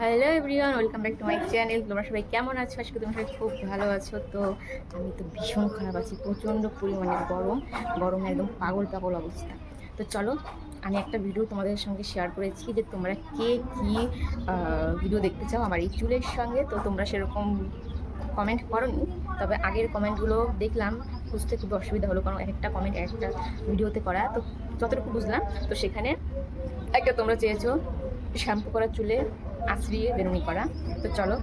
Hello everyone welcome back to my channel তোমরা সবাই কেমন আছো? আজকে তোমরা সবাই খুব ভালো আছো। তো আমি তো ভীষণ খারাপ আছি, প্রচণ্ড পরিমাণে গরম। গরমে একদম পাগল পাগল অবস্থা। তো চলো, আমি একটা ভিডিও তোমাদের সঙ্গে শেয়ার করেছি যে তোমরা কে কী ভিডিও দেখতে চাও আমার এই চুলের সঙ্গে। তো তোমরা সেরকম কমেন্ট করনি। তবে আগের কমেন্টগুলো দেখলাম বুঝতে খুব অসুবিধা হলো, কারণ একটা কমেন্ট একটা ভিডিওতে করা, তো যতটুকু বুঝলাম, তো সেখানে একটা তোমরা চেয়েছো। শ্যাম্পু করা চুলে আঁচড়িয়ে বেরুনি করা। তো চলো,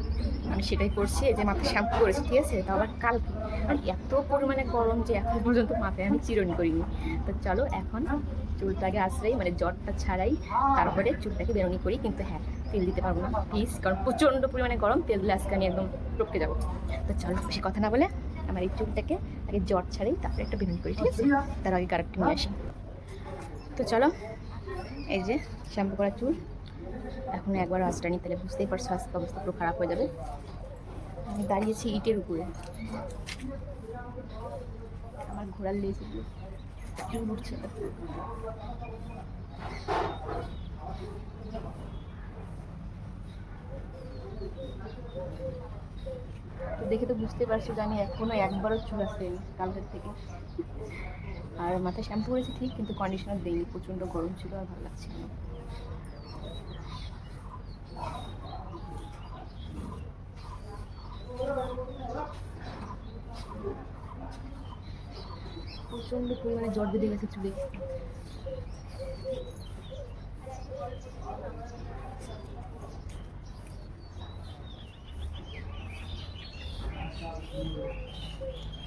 আমি সেটাই করছি। এই যে মাথায় শ্যাম্পু করেছি, ঠিক আছে? তো আবার কালকে। আর এত পরিমাণে গরম যে এখন পর্যন্ত মাথায় আমি চিরনি করিনি। তো চলো, এখন চুলটাকে আশ্রয় মানে জ্বরটা ছাড়াই, তারপরে চুলটাকে বেরুনি করি। কিন্তু হ্যাঁ তেল দিতে পারব না প্লিজ কারণ প্রচণ্ড পরিমাণে গরম, তেল দিলে আজকে আমি একদম টপকে যাব। তো চলো, বেশি কথা না বলে আমার এই চুলটাকে আগে জ্বর ছাড়াই, তারপরে একটা বেরুনি করি, ঠিক আছে? তার আগে কারেক্ট নিয়ে আসি। তো চলো, এই যে শ্যাম্পু করা চুল এখন একবার আঁচড়ানি তাহলে বুঝতেই পারছ আজকে অবস্থা পুরো খারাপ হয়ে যাবে। আমি দাঁড়িয়েছি ইটের উপরে। আমার লেগেছে উঠছে তো দেখে তো বুঝতে পারছ যে আমি এখনও একবারও চুল আসতে কালকের থেকে। আর মাথায় শ্যাম্পু করেছি ঠিক, কিন্তু কন্ডিশনার দেইনি, প্রচণ্ড গরম ছিল আর ভালো লাগছিল না। প্রচণ্ড পরিমাণে জ্বর বেঁধে গেছে চুলে।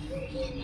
এরকম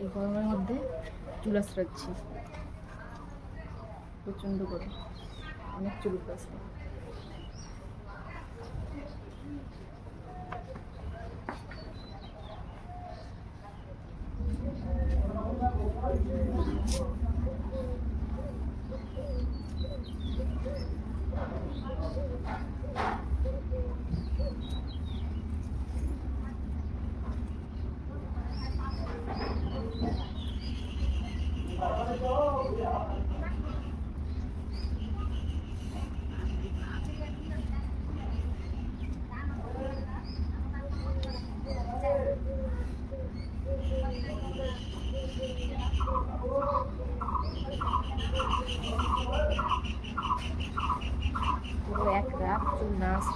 এই গরমের মধ্যে চুল আশ্রাচ্ছি। প্রচণ্ড গরম। অনেক চুল আসছে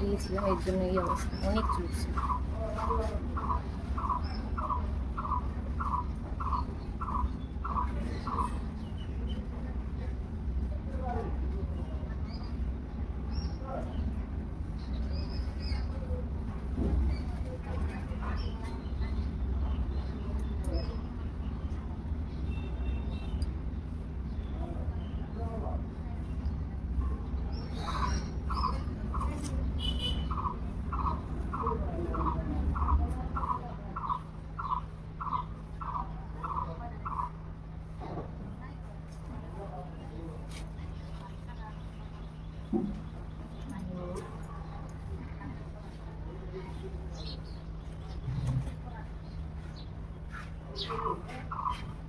আশ্রিয়েছিলাম এর জন্য এই অবস্থা। অনেক চুল 修路工程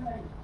Amen.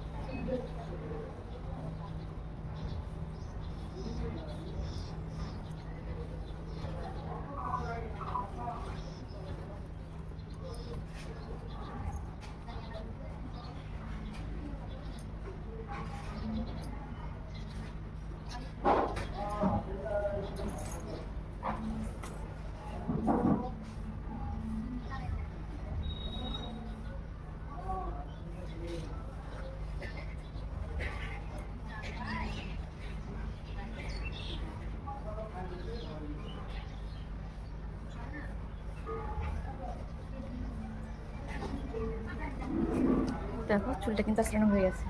দেখো, চুলটা কিন্তু আশ্রানো হয়ে গেছে।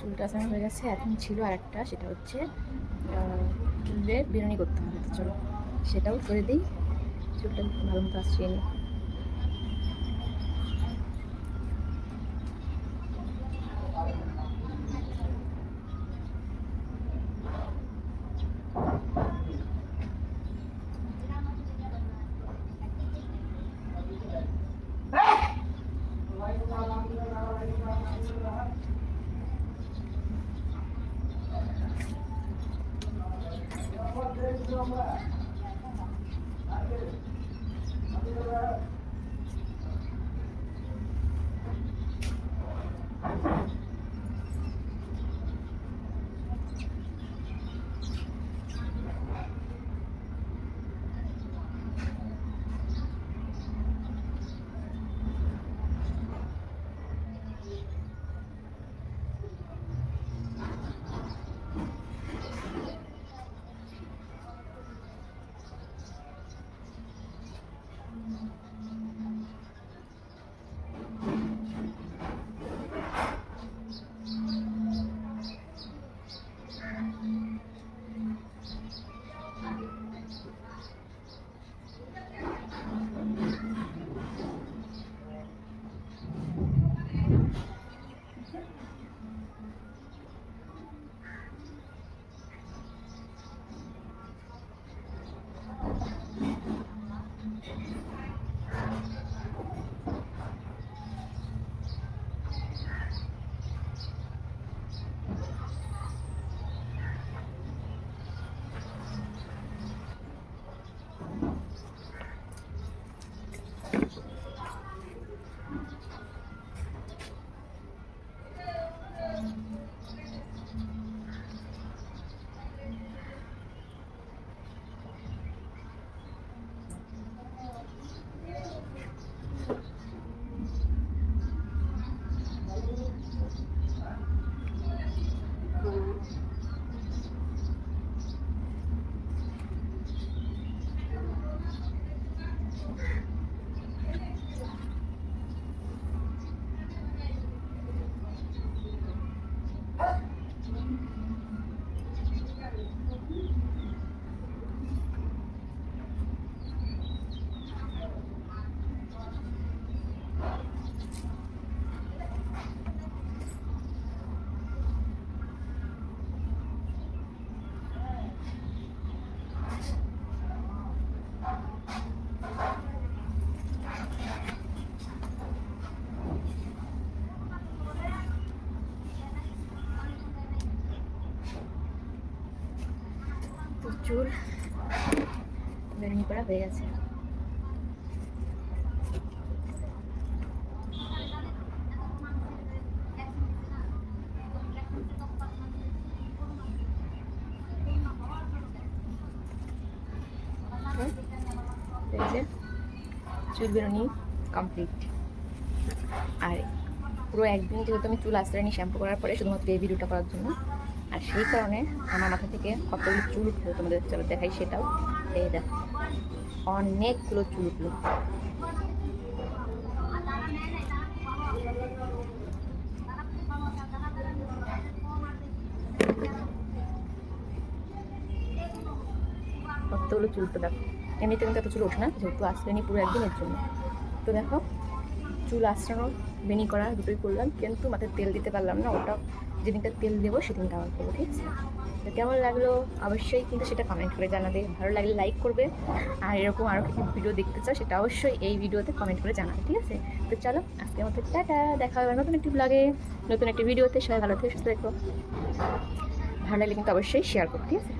চুলটা আসানো হয়ে গেছে। এখন ছিল আরেকটা, সেটা হচ্ছে চুলে বিরিয়ানি করতে হবে। চলো, সেটাও করে দিই। চুলটা ভালো মতো আসছে চুল বেরুনি করা হয়ে গেছে। চুল বেরুনি কমপ্লিট আর পুরো একদিন যেহেতু আমি চুল আশ্রয় নিই শ্যাম্পু করার পরে শুধুমাত্র এই ভিডিওটা করার জন্য। আর সেই কারণে আমার মাথা থেকে কতগুলো চুল উঠল তোমাদের চলো দেখাই সেটাও। এই দেখ, অনেকগুলো চুল উঠল। কতগুলো চুল তো দেখো। এমনিতে কিন্তু এত চুল ওঠে না, যেহেতু আশ্রয়নি পুরো একদিনের জন্য। তো দেখো চুল আশ্রানো বেনি করা দুটোই করলাম, কিন্তু মাথায় তেল দিতে পারলাম না, ওটা যেদিনটা তেল দেবো সেদিনটা আমার করব, ঠিক আছে? তো কেমন লাগল? অবশ্যই কিন্তু সেটা কমেন্ট করে জানাবে। ভালো লাগলে লাইক করবে। আর এরকম আরও কিছু ভিডিও দেখতে চাও, সেটা অবশ্যই এই ভিডিওতে কমেন্ট করে জানাবে, ঠিক আছে? তো চলো, আজকের মতো টাটা। দেখা হবে নতুন একটি ব্লগে নতুন একটি ভিডিওতে সবাই ভালো থেকে, সুস্থ দেখো ভালো লাগলে কিন্তু অবশ্যই শেয়ার করো, ঠিক আছে?